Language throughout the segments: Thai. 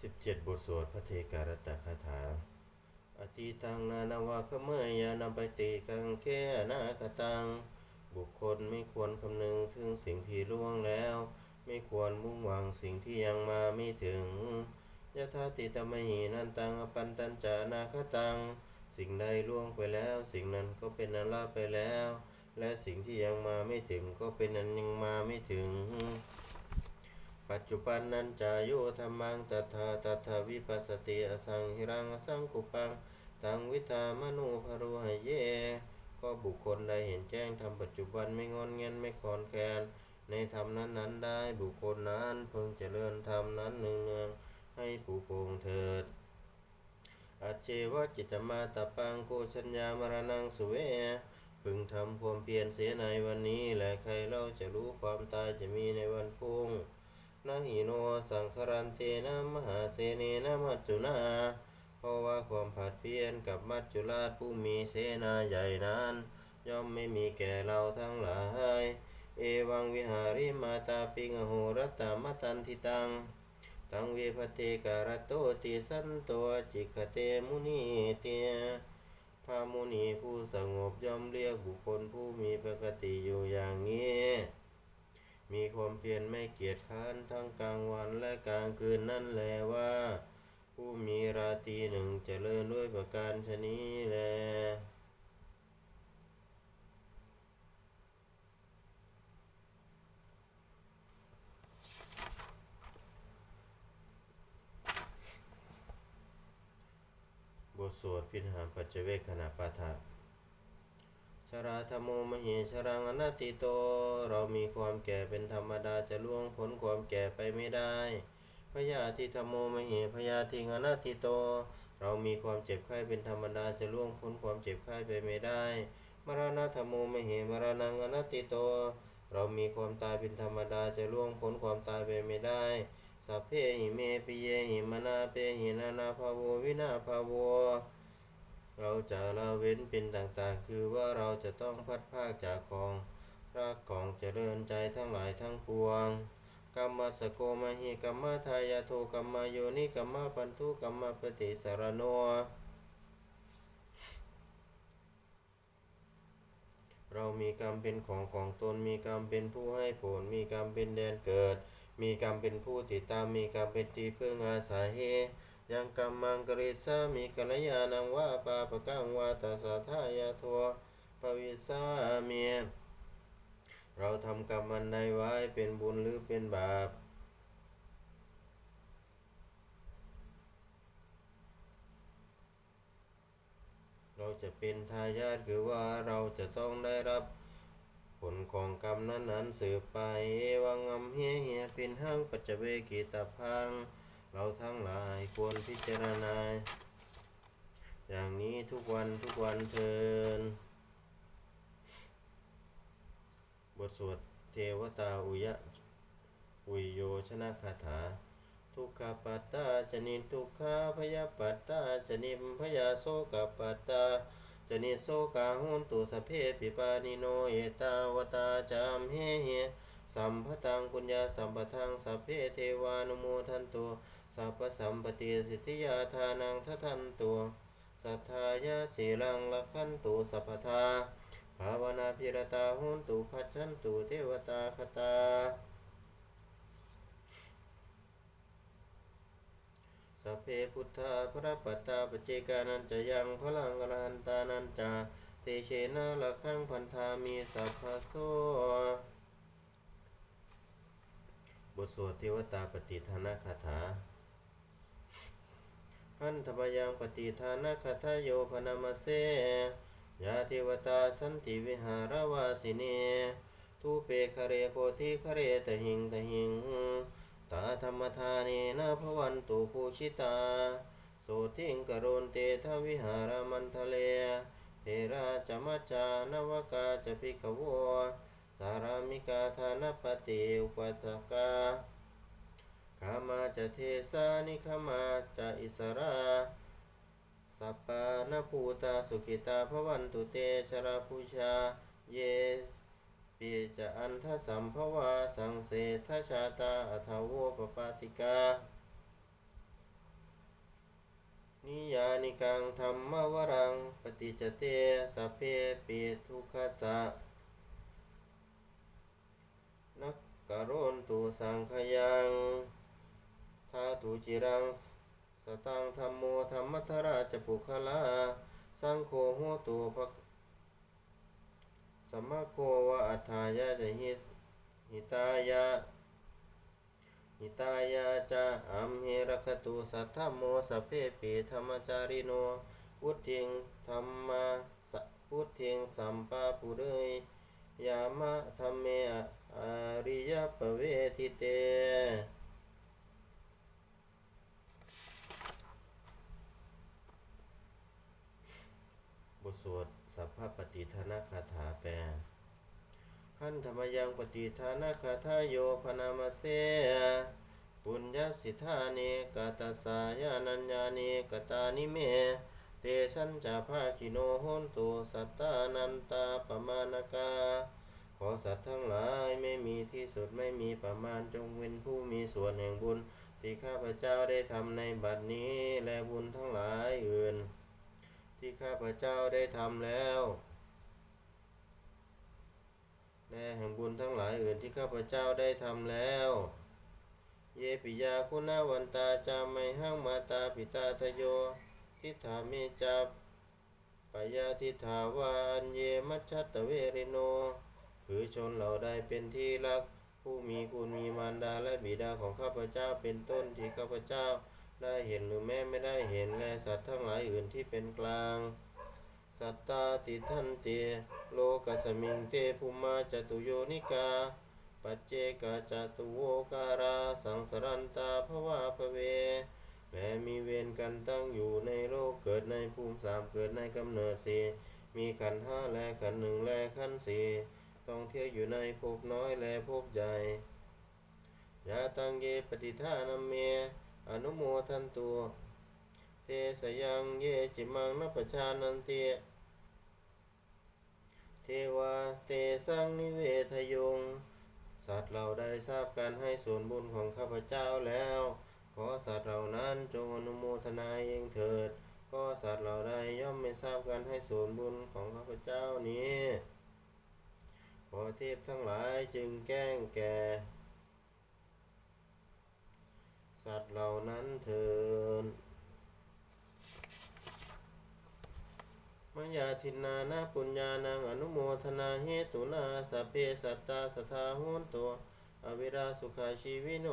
17 บทสวดพระเทการตคาถา อติตังนานาวาคเมยยานำไปติกังแค่นาคตัง บุคคลไม่ควรคำนึงถึงสิ่งที่ล่วงแล้ว ไม่ควรมุ่งหวังสิ่งที่ยังมาไม่ถึงยะธาติตมหินันตังอปันตัญจานาคตัง สิ่งใดล่วงไปแล้ว สิ่งนั้นก็เป็นอันลาไปแล้ว และสิ่งที่ยังมาไม่ถึงก็เป็นอันยังมาไม่ถึง ปัจจุบันนันจายุธรรมังตถาตถาวิปัสสติอสังหิรังอสังกุปังตังวิธามนุภรุหเย ก็บุคคลใดเห็นแจ้งทำปัจจุบันไม่งอนเงันไม่คลอนแคลนในธรรมนั้นนั้นได้บุคคลนั้นเพิ่งเจริญธรรมนั้นเนืองให้ผู้โปงเถิดอาเจวะจิตตมาตปังโกชัญญามรณังสุเวพึงทำความเพียรเสียในวันนี้และใครเล่าจะรู้ความตายจะมีในวันพุ่ง นาหิโนสังครันเตนะมหาเสเนนะมัจจุนาเพราะว่าความผัดเพี้ยนกับมัจจุราชผู้มีเสนาใหญ่นั้น ย่อมไม่มีแก่เราทั้งหลาย เอวังวิหาริมาตาปิงโหรัตตมตันทิตัง ตังเวพเทการโตติสันตัวจิกเตมุนีเตียพามุนีผู้สงบย่อมเรียกบุคคลผู้มีปกติอยู่อย่างนี้ มีความเพียรไม่เกียจค้านทั้งกลางวันและกลางคืนนั่นแลว่า ผู้มีราตรีหนึ่งเจริญด้วยประการชนี้แลบทสวดพิณหารปัจเจเวคขณะปาฐะ ชราธรรมโมมเหชรังอนัตติโต เรามีความแก่เป็นธรรมดาจะล่วงพ้นความแก่ไปไม่ได้พยาธิธรรมโมมเหพยาธิงอนัตติโต เรามีความเจ็บไข้เป็นธรรมดาจะล่วงพ้นความเจ็บไข้ไปไม่ได้ มรณะธรรมโมมเหมรณังอนัตติโต เรามีความตายเป็นธรรมดาจะล่วงพ้นความตายไปไม่ได้สัพเพหิเมปิเยหิมนาเปหินานาภาโววินาภาโว เราจะละเว้นเป็นต่างๆ คือว่าเราจะต้องพัดภาคจากของรักของเจริญใจทั้งหลายทั้งปวงกรรมสโกมหิกรรมทายาโทกรรมโยนิกรรมปันทุกรรมปฏิสารโนเรามีกรรมเป็นของของตน มีกรรมเป็นผู้ให้ผล มีกรรมเป็นแดนเกิด มีกรรมเป็นผู้ติดตาม มีกรรมเป็นที่พึ่งอาศัย ยังกรรมังกริสามีกัลยาณังว่าปาปะกังวาตาสาทายาทัวปวิสามีเราทำกรรมมันใดไว้เป็นบุญหรือเป็นบาปเราจะเป็นทายาทคือว่าเราจะต้องได้รับผลของกรรมนั้นๆสืบไปเอวังอัมเฮียเฮียฟินหังปัจจเวกิตาพัง เราทั้งหลายควรพิจารณา อย่างนี้ทุกวันทุกวันเทินบทสวดเทวตาอุยะอุยโยชนะคาถา ทุกขปัตตาจนิทุกขาพยาปัตตาจนิมพยาโสกปัตตาจนิโสกาหุนตุสพเพปิปานิโนเอตาวตาจามเฮเฮสัมพตังปุญญาสัมปทังสัพเพเทวานุโมทันตุ สัพพสัมปติสิทธิยาทานังทัทันตุสัทธายาสีลังลักขันตุสัพพทาภาวนาพิรตาหุนตุขัจฉันตุเทวตาคตาสัพเพพุทธาพระปัตตาปเจกานันจะยังพลังอรหันตานันจาเตเชนะละขังพันธามีสัพพโสบทสวดเทวตาปฏิทานาคาถา หันธมยังปฏิทานคาถาโยพนามเสยาเทวตาสันติวิหารวาสิเนทุเปคเรโพธิคเรตหิงตหิง ตาธรรมทาเนนะภวันตุภูชิตา โสทิงกโรนเตทวิหารมันทะเล เทราจมัจานวกาจพิกวสารามิกาธานปฏิอุปัสสกา ขามาจะเทสานิขามาจะอิสราสัปปานภูตาสุขิตาภวันตุเตชราภูชา เยปีจะอันทสัมภวาสังเสทชาตาอัทโวปปาติกา นิกังธรรมวรัง ปฏิจเตสัพเพปิทุกขสะนักกโรนตุสังขยัง ทาตุจิรัง สตังธรรมโมธรรมัทราชปุคลา สังโฆโหตุภะสมมโควะอัฏฐายะจะหิสหิตายะหิตายาจาอัมเหรคตุสัทธโมสพเพปิธรรมจาริโนพุทธิงธรรมาสะพุทธิงสัมปาปุเรยยามะธรรมเมอริยปเวทิเต สวดสัพพปฏิทานาคาถาแปลหันธรรมยังปฏิทานาคาทาโยพนามาเสปุญญสิทธานิกาตสายานัญญานิกตานิเม เตสัญจาภาคิโนโหนตุสัตตานันตาปมาณกา ขอสัตว์ทั้งหลายไม่มีที่สุดไม่มีประมาณจงเป็นผู้มีส่วนแห่งบุญ ที่ข้าพเจ้าได้ทำในบัดนี้และบุญทั้งหลายอื่น ที่ข้าพเจ้าได้ทำแล้วและแห่งบุญทั้งหลายอื่นที่ข้าพเจ้าได้ทำแล้ว เยปิยาคุณาวันตาจามไมหังมาตาปิตาทโย ทิฏฐาเมจับปยาทิฏฐาวาอันเยมัชชัตตเวริโน คือชนเราได้เป็นที่รัก ผู้มีคุณมีมารดาและบิดาของข้าพเจ้าเป็นต้นที่ข้าพเจ้า ได้เห็นหรือแม้ไม่ได้เห็นและสัตว์ทั้งหลายอื่นที่เป็นกลาง สัตตาติทันเตโลกัสมิงเตภูมาจตุโยนิกา ปัจเจกาจตุโวการา สังสรันตาภวาภเวและมีเวรกันตั้งอยู่ในโลกเกิดในภูมิสามเกิดในกำเนิดสี่มีขันห้าและขันหนึ่งและขันสี่ต้องเที่ยวอยู่ในภพน้อยและภพใหญ่ยาตังเยปฏิทานัมเม อนุโมทันตัวเตสยังเยจิมังนปชานันเตเทวาเตสังนิเวทยง สัตว์เราได้ทราบการให้ส่วนบุญของข้าพเจ้าแล้ว ขอสัตว์เหล่านั้นจงอนุโมทนาเองเถิด ก็สัตว์เหล่าใดย่อมไม่ทราบการให้ส่วนบุญของข้าพเจ้านี้ ขอเทพทั้งหลายจึงแกล้งแก่ สัตว์เหล่านั้นเถิดมยาทินานาปุญญานังอนุโมทนาเหตุนาสัพเพสัตตาสทธาโหนตัวอวิราสุขาชีวิโน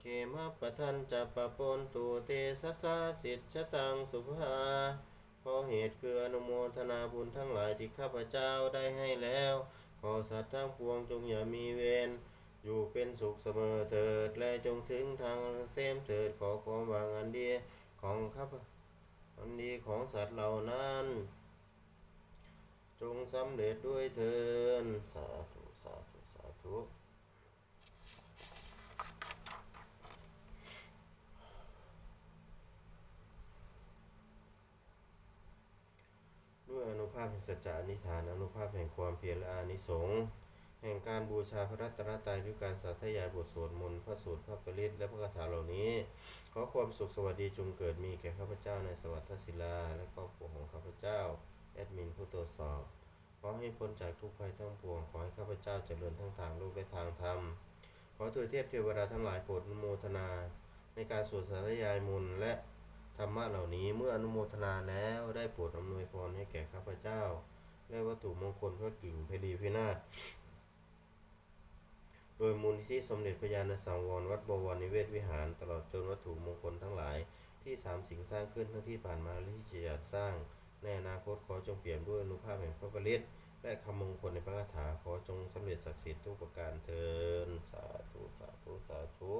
เขมปะทันจะปะปนตุเตสะสาสิทชะตังสุภาเพราะเหตุคืออนุโมทนาบุญทั้งหลายที่ข้าพเจ้าได้ให้แล้ว ขอสัตว์ทั้งปวงจงอย่ามีเวร อยู่เป็นสุขเสมอเถิด และจงถึงทางเสมเถิดขอความหวังอันดีของข้าพอันดีของสัตว์เหล่านั้น จงสำเร็จด้วยเถิดสาธุสาธุสาธุด้วยอนุภาพแห่งสัจจะอนิฐานอนุภาพแห่งความเพียรและอานิสงส์ แห่งการบูชาพระรัตนตรัยด้วยการสาธยายบทสวดมนต์พระสูตรพระปริตและพระคาถาเหล่านี้ ขอความสุขสวัสดีจงเกิดมีแก่ข้าพเจ้าในสวัสดิศิลา และครอบครัวของข้าพเจ้า แอดมินผู้ตรวจสอบ ขอให้พ้นจากทุกภัยทั้งปวง ขอให้ข้าพเจ้าเจริญทั้งทางโลกและทางธรรม ขอถวยเทพเทวดาทั้งหลายโปรดอนุโมทนา ในการสวดสาธยายมนต์และธรรมะเหล่านี้เมื่ออนุโมทนาแล้วได้โปรดอำนวยพรให้แก่ข้าพเจ้าและวัตถุมงคลพระกิ่งเพลีพินาศ โดยมูลที่สมเด็จพระญาณสังวรวัดบวรนิเวศวิหาร ตลอดจนวัตถุมงคลทั้งหลาย ที่สามสิ่งสร้างขึ้นทั้งที่ผ่านมาและที่จะจัดสร้าง ในอนาคตขอจงเปลี่ยนด้วยอนุภาพแห่งพระบริตและคำมงคลในพระคาถาขอจงสำเร็จศักดิ์สิทธิ์ทุกประการเทินสาธุสาธุสาธุ